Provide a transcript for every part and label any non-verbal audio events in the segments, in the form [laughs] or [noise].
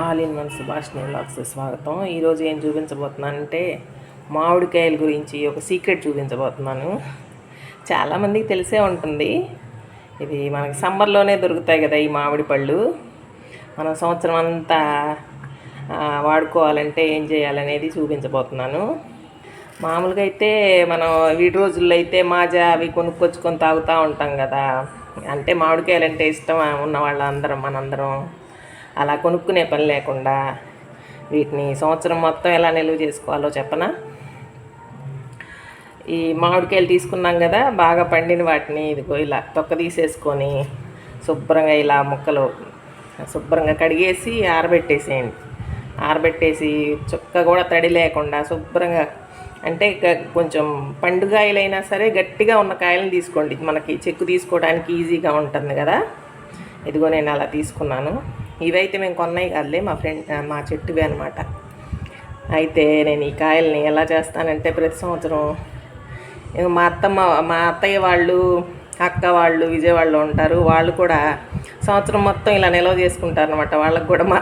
All in one Subhash vlogs స్వాగతం ఈరోజు ఏం చూపించబోతున్నానంటే మామిడికాయల గురించి ఒక సీక్రెట్ చూపించబోతున్నాను. చాలామందికి తెలిసే ఉంటుంది. ఇది మనకి సమ్మర్లోనే దొరుకుతాయి కదా ఈ మామిడి పళ్ళు. మనం సంవత్సరం అంతా వాడుకోవాలంటే ఏం చేయాలనేది చూపించబోతున్నాను. మామూలుగా అయితే మనం వీటి రోజుల్లో అయితే మాజా అవి కొనుక్కొచ్చుకొని తాగుతూ ఉంటాం కదా. అంటే మామిడికాయలు అంటే ఇష్టం ఉన్న వాళ్ళందరం మనందరం. అలా కొనుక్కునే పని లేకుండా వీటిని సంవత్సరం మొత్తం ఎలా నిల్వ చేసుకోవాలో చెప్పనా? ఈ మామిడికాయలు తీసుకున్నాం కదా బాగా పండిన వాటిని ఇదిగో ఇలా తొక్క తీసేసుకొని శుభ్రంగా ఇలా ముక్కలు శుభ్రంగా కడిగేసి ఆరబెట్టేసేయండి. ఆరబెట్టేసి చుక్క కూడా తడి లేకుండా శుభ్రంగా అంటే కొంచెం పండుగాయలైనా సరే గట్టిగా ఉన్న కాయలను తీసుకోండి. మనకి చెక్కు తీసుకోవడానికి ఈజీగా ఉంటుంది కదా. ఇదిగో నేను అలా తీసుకున్నాను. ఇవైతే మేము కొన్నాయి కాదులే మా ఫ్రెండ్ మా చెట్టువి అనమాట అయితే నేను ఈ కాయల్ని ఎలా చేస్తానంటే ప్రతి సంవత్సరం మా అత్తమ్మ మా అత్తయ్య వాళ్ళు అక్క వాళ్ళు విజయవాడలో ఉంటారు. వాళ్ళు కూడా సంవత్సరం మొత్తం ఇలా నిల్వ చేసుకుంటారు అనమాట వాళ్ళకు కూడా మా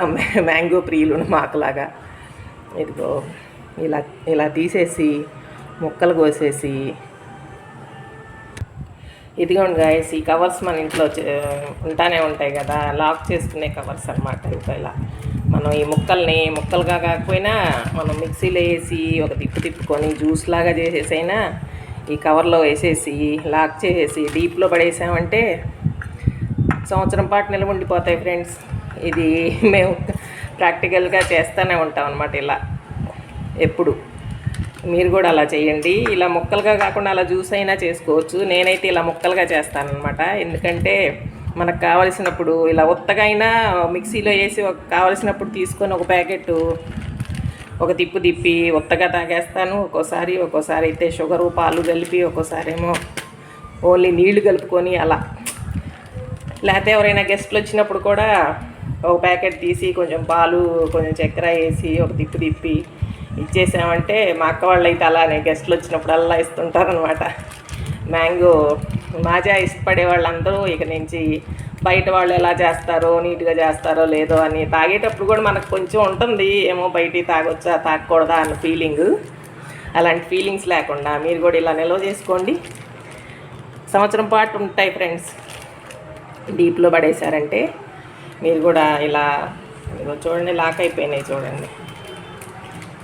మ్యాంగో ప్రియులు మాకులాగా. ఇదిగో ఇలా ఇలా తీసేసి ముక్కలు కోసేసి ఇదిగోండి గాయస్ ఈ కవర్స్ మన ఇంట్లో చే- ఉంటానే ఉంటాయి కదా లాక్ చేసుకునే కవర్స్ అనమాట ఇంకా ఇలా. మనం ఈ ముక్కల్ని ముక్కలుగా కాకపోయినా మనం మిక్సీలో వేసి ఒక తిప్పు తిప్పుకొని జ్యూస్ లాగా చేసేసైనా ఈ కవర్లో వేసేసి లాక్ చేసేసి డీప్లో పడేసామంటే సంవత్సరం పాటు నిల్వ ఉండిపోతాయి ఫ్రెండ్స్ ఇది మేము ప్రాక్టికల్గా చేస్తూనే ఉంటాం అనమాట ఇలా ఎప్పుడు. మీరు కూడా అలా చేయండి. ఇలా ముక్కలుగా కాకుండా అలా జ్యూస్ అయినా చేసుకోవచ్చు. నేనైతే ఇలా ముక్కలుగా చేస్తానమాట ఎందుకంటే మనకు కావలసినప్పుడు ఇలా ఉత్తగా అయినా మిక్సీలో వేసి ఒక కావలసినప్పుడు తీసుకొని ఒక ప్యాకెట్ ఒక తిప్పు తిప్పి ఉత్తగా తాగేస్తాను. ఒక్కోసారి ఒక్కోసారి అయితే షుగరు పాలు కలిపి ఒక్కోసారి ఏమో ఓన్లీ నీళ్ళు కలుపుకొని అలా. లేకపోతే ఎవరైనా గెస్ట్లు వచ్చినప్పుడు కూడా ఒక ప్యాకెట్ తీసి కొంచెం పాలు కొంచెం చక్కెర వేసి ఒక తిప్పు తిప్పి ఇచ్చేసామంటే మా అక్క వాళ్ళు అయితే అలానే గెస్ట్లు వచ్చినప్పుడు అలా ఇస్తుంటారనమాట మ్యాంగో మాజా ఇష్టపడే వాళ్ళందరూ ఇక నుంచి బయట వాళ్ళు ఎలా చేస్తారో నీట్గా చేస్తారో లేదో అని తాగేటప్పుడు కూడా మనకు కొంచెం ఉంటుంది. ఏమో బయట తాగొచ్చా తాగకూడదా అన్న ఫీలింగ్ అలాంటి ఫీలింగ్స్ లేకుండా మీరు కూడా ఇలా నిల్వ చేసుకోండి. సంవత్సరం పాటు ఉంటాయి ఫ్రెండ్స్ డీప్లో పడేశారంటే మీరు కూడా ఇలా చూడండి లాక్ అయిపోయినాయి చూడండి.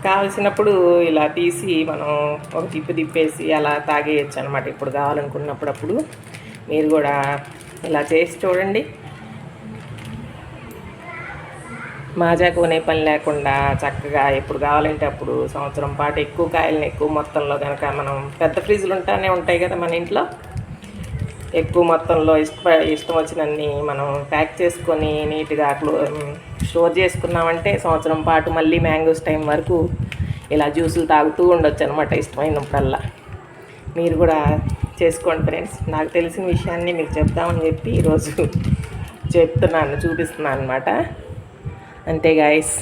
కావలసినప్పుడు ఇలా తీసి మనం ఒక తిప్పు తిప్పేసి అలా తాగేయచ్చు అనమాట ఇప్పుడు కావాలనుకున్నప్పుడు అప్పుడు మీరు కూడా ఇలా చేసి చూడండి. మాజా కొనే పని లేకుండా చక్కగా ఎప్పుడు కావాలంటే అప్పుడు సంవత్సరం పాటు ఎక్కువ కాయలను ఎక్కువ మొత్తంలో కనుక మనం పెద్ద ఫ్రిడ్జ్లు ఉంటానే ఉంటాయి కదా మన ఇంట్లో. ఎక్కువ మొత్తంలో ఇష్ట ఇష్టం వచ్చినన్ని మనం ప్యాక్ చేసుకొని నీట్గా క్లో స్టోర్ చేసుకున్నామంటే సంవత్సరం పాటు మళ్ళీ మ్యాంగోస్ టైం వరకు ఇలా జ్యూసులు తాగుతూ ఉండొచ్చు అనమాట ఇష్టమైనప్పుడల్లా. మీరు కూడా చేసుకోండి ఫ్రెండ్స్. నాకు తెలిసిన విషయాన్ని మీకు చెప్దామని చెప్పి ఈరోజు [laughs] చెప్తున్నాను చూపిస్తున్నాను అనమాట అంతే గాయస్.